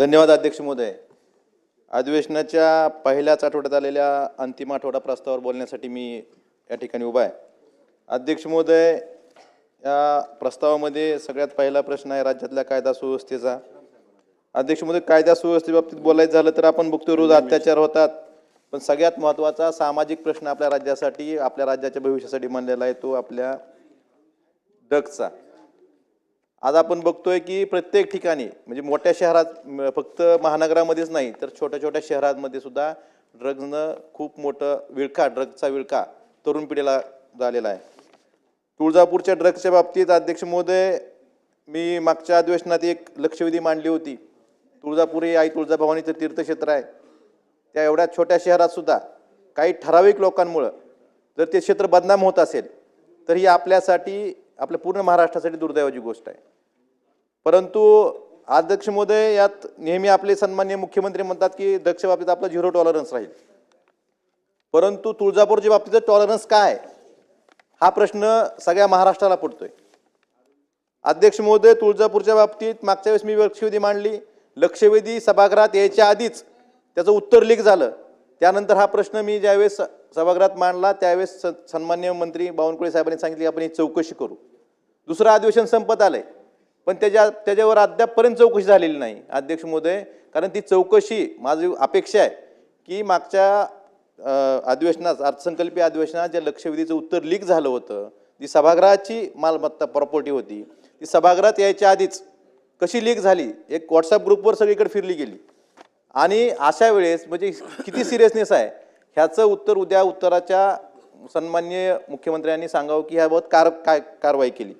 धन्यवाद अध्यक्ष महोदय. अधिवेशनाच्या पहिल्याच आठवड्यात आलेल्या अंतिम आठवडा प्रस्तावावर बोलण्यासाठी मी या ठिकाणी उभा आहे. अध्यक्ष महोदय या प्रस्तावामध्ये सगळ्यात पहिला प्रश्न आहे राज्यातल्या कायदा सुव्यवस्थेचा. अध्यक्ष महोदय कायदा सुव्यवस्थेबाबतीत बोलायचं झालं तर आपण बघतो रोज अत्याचार होतात. पण सगळ्यात महत्त्वाचा सामाजिक प्रश्न आपल्या राज्यासाठी आपल्या राज्याच्या भविष्यासाठी मानलेला आहे तो आपल्या ड्रग्सचा आज आपण बघतोय की प्रत्येक ठिकाणी म्हणजे मोठ्या शहरात फक्त महानगरामध्येच नाही तर छोट्या छोट्या शहरांमध्ये सुद्धा ड्रग्जनं खूप मोठं विळखा ड्रग्जचा विळखा तरुण पिढीला झालेला आहे. तुळजापूरच्या ड्रग्सच्या बाबतीत अध्यक्ष महोदय मी मागच्या अधिवेशनात एक लक्षवेधी मांडली होती. तुळजापूर हे आई तुळजाभवानीचं तीर्थक्षेत्र आहे. त्या एवढ्या छोट्या शहरात सुद्धा काही ठराविक लोकांमुळं जर ते क्षेत्र बदनाम होत असेल तर ही आपल्यासाठी आपल्या पूर्ण महाराष्ट्रासाठी दुर्दैवाची गोष्ट आहे. परंतु अध्यक्ष महोदय यात नेहमी आपले सन्मान्य मुख्यमंत्री म्हणतात की दक्ष बाबतीत आपलं झिरो टॉलरन्स राहील. परंतु तुळजापूरच्या बाबतीत टॉलरन्स काय? हा प्रश्न सगळ्या महाराष्ट्राला पडतोय. अध्यक्ष महोदय तुळजापूरच्या बाबतीत मागच्या वेळेस मी लक्षवेधी मांडली. लक्षवेधी सभागृहात यायच्या आधीच त्याचं उत्तर लीक झालं. त्यानंतर हा प्रश्न मी ज्यावेळेस स- सभागृहात मांडला त्यावेळेस स- सन्मान्य मंत्री बावनकुळे साहेबांनी सांगितले की आपण ही चौकशी करू. दुसरं अधिवेशन संपत आलंय. पण त्याच्या त्याच्यावर अद्यापपर्यंत चौकशी झालेली नाही अध्यक्ष महोदय. कारण ती चौकशी माझी अपेक्षा आहे की मागच्या अधिवेशनात अर्थसंकल्पीय अधिवेशनात ज्या लक्षवेधीचं उत्तर लीक झालं होतं ती सभागृहाची मालमत्ता प्रॉपर्टी होती. ती सभागृहात यायच्या आधीच कशी लीक झाली एक व्हॉट्सअप ग्रुपवर सगळीकडे फिरली गेली. आणि अशा वेळेस म्हणजे किती सिरियसनेस आहे ह्याचं उत्तर उद्या उत्तराच्या सन्मान्य मुख्यमंत्र्यांनी सांगावं की ह्याबाबत कार काय कारवाई केली.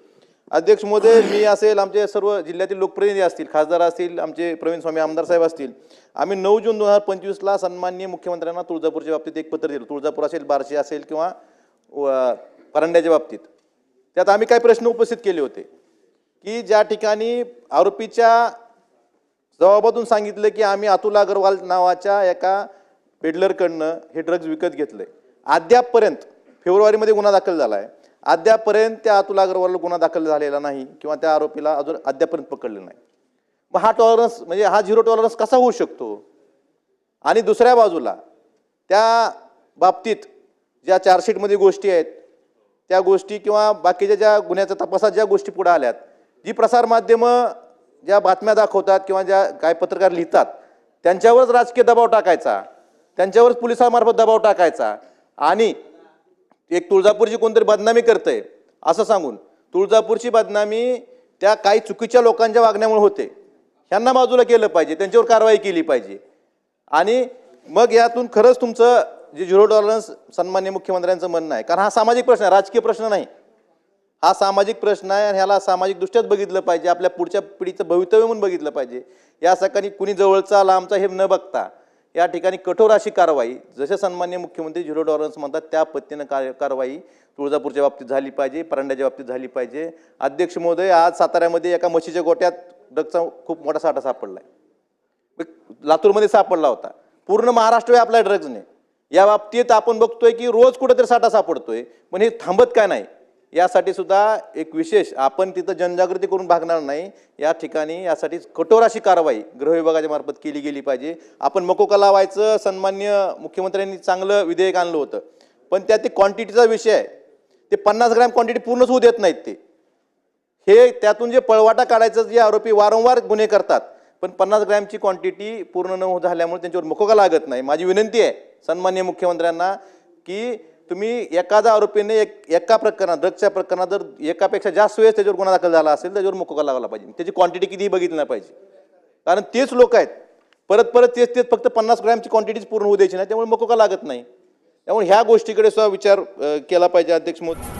अध्यक्ष महोदय मी असेल आमचे सर्व जिल्ह्यातील लोकप्रतिनिधी असतील खासदार असतील आमचे प्रवीण स्वामी आमदार साहेब असतील आम्ही नऊ जून दोन हजार पंचवीसला सन्मान्य मुख्यमंत्र्यांना तुळजापूरच्या बाबतीत एक पत्र दिलं. तुळजापूर असेल बार्शी असेल किंवा व- परांड्याच्या बाबतीत. त्यात आम्ही काही प्रश्न उपस्थित केले होते की ज्या ठिकाणी आरोपीच्या जबाबातून सांगितलं की आम्ही अतुल अग्रवाल नावाच्या एका पेडलरकडनं हे ड्रग्ज विकत घेतलं आहे अद्यापपर्यंत फेब्रुवारीमध्ये गुन्हा दाखल झाला आहे अद्यापर्यंत त्या अतुल अग्रवालला गुन्हा दाखल झालेला नाही किंवा त्या आरोपीला अजून अद्यापर्यंत पकडलं नाही. मग हा टॉलरन्स म्हणजे हा झिरो टॉलरन्स कसा होऊ शकतो? आणि दुसऱ्या बाजूला त्या बाबतीत ज्या चार्जशीटमध्ये गोष्टी आहेत त्या गोष्टी किंवा बाकीच्या ज्या गुन्ह्याच्या तपासात ज्या गोष्टी पुढे आल्यात जी प्रसारमाध्यमं ज्या बातम्या दाखवतात किंवा ज्या काय पत्रकार लिहितात त्यांच्यावरच राजकीय दबाव टाकायचा. त्यांच्यावरच पोलिसांमार्फत दबाव टाकायचा. आणि एक तुळजापूरची कोणतरी बदनामी करतंय असं सांगून. तुळजापूरची बदनामी त्या काही चुकीच्या लोकांच्या वागण्यामुळे होते. ह्यांना बाजूला केलं पाहिजे त्यांच्यावर कारवाई केली पाहिजे. आणि मग यातून खरंच तुमचं जे झिरो टॉलरन्स सन्मान्य मुख्यमंत्र्यांचं म्हणणं आहे कारण हा सामाजिक प्रश्न आहे राजकीय प्रश्न नाही. हा सामाजिक प्रश्न आहे आणि ह्याला सामाजिक दृष्ट्याच बघितलं पाहिजे आपल्या पुढच्या पिढीचं भवितव्य म्हणून बघितलं पाहिजे. या सकाळी कुणी जवळचा लांबचा हे न बघता या ठिकाणी कठोर अशी कारवाई जसे सन्मान्य मुख्यमंत्री झिरो टॉलरन्स म्हणतात त्या पद्धतीनं कार कारवाई तुळजापूरच्या बाबतीत झाली पाहिजे परांड्याच्या बाबतीत झाली पाहिजे. अध्यक्ष महोदय आज साताऱ्यामध्ये एका म्हशीच्या गोट्यात ड्रगचा खूप मोठा साठा सापडला आहे लातूरमध्ये सापडला होता. पूर्ण महाराष्ट्र आपल्या ड्रग्जने. या बाबतीत आपण बघतोय की रोज कुठेतरी साठा सापडतोय पण हे थांबत काय नाही. यासाठी सुद्धा एक विशेष आपण तिथं जनजागृती करून भागणार नाही. या ठिकाणी यासाठी कठोर अशी कारवाई गृह विभागाच्या मार्फत केली गेली पाहिजे. आपण मकोका लावायचं सन्मान्य मुख्यमंत्र्यांनी चांगलं विधेयक आणलं होतं. पण त्यात ते क्वांटिटीचा विषय आहे. ते पन्नास ग्रॅम क्वांटिटी पूर्णच होऊ देत नाहीत ते. हे त्यातून जे पळवाटा काढायचं जे आरोपी वारंवार गुन्हे करतात. पण पन्नास ग्रॅमची क्वांटिटी पूर्ण न झाल्यामुळे त्यांच्यावर मुकोका लागत नाही. माझी विनंती आहे सन्मान्य मुख्यमंत्र्यांना की तुम्ही एखादा आरोपीने एक एका प्रकरणात ड्रग्सच्या प्रकरणात जर एकापेक्षा जास्त वेळेस त्याच्यावर गुन्हा दाखल झाला असेल त्याच्यावर मुकोका लागला पाहिजे. त्याची क्वांटिटी कितीही बघितली नाही पाहिजे. कारण तेच लोक आहेत. परत परत तेच तेच फक्त पन्नास ग्रॅमची क्वांटिटीच पूर्ण होऊ द्यायची नाही त्यामुळे मुकोका लागत नाही? त्यामुळे ह्या गोष्टीकडे सुद्धा विचार केला पाहिजे अध्यक्ष मोदी